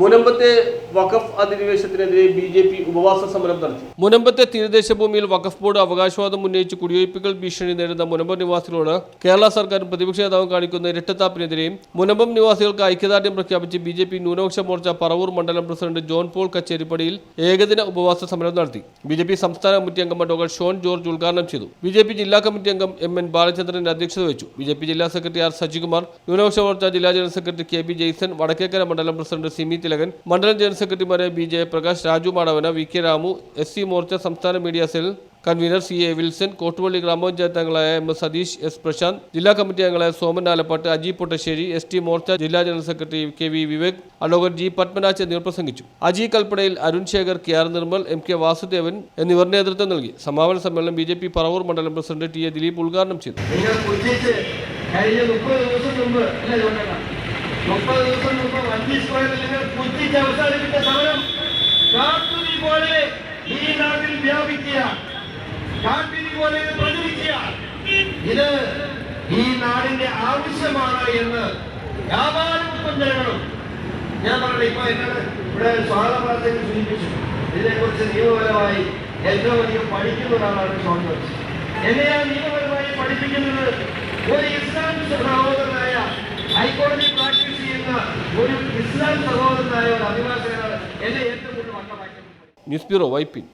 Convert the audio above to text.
മുനമ്പത്തെ വഖഫ് അധിനിവേശത്തിനെതിരെ B J P ഉപവാസ സമരം നടത്തി. മുനമ്പത്തെ തീരദേശ ഭൂമിയിൽ വഖഫ് ബോർഡ് അവകാശവാദം ഉന്നയിച്ച് കുടിയൊഴിപ്പിക്കൽ ഭീഷണി നേരിടുന്ന മുനമ്പം നിവാസികളോട് കേരള സർക്കാരും പ്രതിപക്ഷ നേതാവും കാണിക്കുന്ന ഇരട്ടത്താപ്പിനെതിരെയും മുനമ്പം നിവാസികൾക്ക് ഐക്യദാർഢ്യം പ്രഖ്യാപിച്ച് ബി ജെ പി ന്യൂനപക്ഷ മോർച്ച പറവൂർ മണ്ഡലം പ്രസിഡന്റ് ജോൺ പോൾ കച്ചേരിപ്പടിയിൽ ഏകദിന ഉപവാസ സമരം നടത്തി. ബി ജെ പി സംസ്ഥാന കമ്മിറ്റി അംഗം ഡോക്ടർ ഷോൺ ജോർജ് ഉദ്ഘാടനം ചെയ്തു. ബി ജെ പി ജില്ലാ കമ്മിറ്റി അംഗം എം എൻ ബാലചന്ദ്രൻ അധ്യക്ഷത വഹിച്ചു. ബി ജെ പി ജില്ലാ സെക്രട്ടറി ആർ സജികുമാർ ന്യൂനപക്ഷ മോർച്ച ജില്ലാ general secretary K B Jaison Vadakkekara മണ്ഡലം പ്രസിഡന്റ് സിമി തിലകൻ. മണ്ഡലം general സെക്രട്ടറിമാരെ B Jayaprakash Raju Madavana V K Ramu S C Morcha സംസ്ഥാന media cell convener C A Wilson Kottuppally ഗ്രാമപഞ്ചായത്ത് അംഗങ്ങളായ M S Satheesh S Prasanth ജില്ലാ committee അംഗങ്ങളായ Soman Alappatt Aji Pottassery S T Morcha ജില്ലാ general secretary K V Vivek advocate G Padmanaj എന്നിവർ പ്രസംഗിച്ചു. Aji കൽപ്പടയിൽ Arun Sekhar K R Nirmal M K Vasudevan എന്നിവർ നേതൃത്വം നൽകി. സമാപന സമ്മേളനം ബി ജെ പി പറവൂർ മണ്ഡലം പ്രസിഡന്റ് ടി എ ദിലീപ് ഉദ്ഘാടനം ചെയ്തു. മുപ്പത് ദിവസം മുമ്പ് വണ്ടി സ്ക്വയറിൽ അവസാനിപ്പിച്ച സമരം കാട്ടുതീ പോലെ ഈ നാട്ടിൽ വ്യാപിക്കുക. പോലെ പ്രചരിക്കുക. ഇത് ഈ നാടിന്റെ ആവശ്യമാണ് എന്ന് വ്യാപാരം ജനങ്ങളും ഞാൻ പറഞ്ഞു ഇപ്പൊ എന്നോട് ഇവിടെ സ്വാഗതപ്രാർത്ഥന സൂചിപ്പിച്ചു. ഇതിനെക്കുറിച്ച് നിയമപരമായി ഏറ്റവും അധികം പഠിക്കുന്ന ഒരാളാണ് ജോർജ് എന്നെയാണ് നിയമപരമായി പഠിപ്പിക്കുന്നത്? ഒരു ഇസ്ലാമിക സഹോദരനായ ഹൈക്കോടതി ഒരു ഇസ്ലാം ഒരു അഭിഭാഷകനാണ് എന്റെ ഏറ്റവും കൂടുതൽ ന്യൂസ് ബ്യൂറോ വൈപ്പിൻ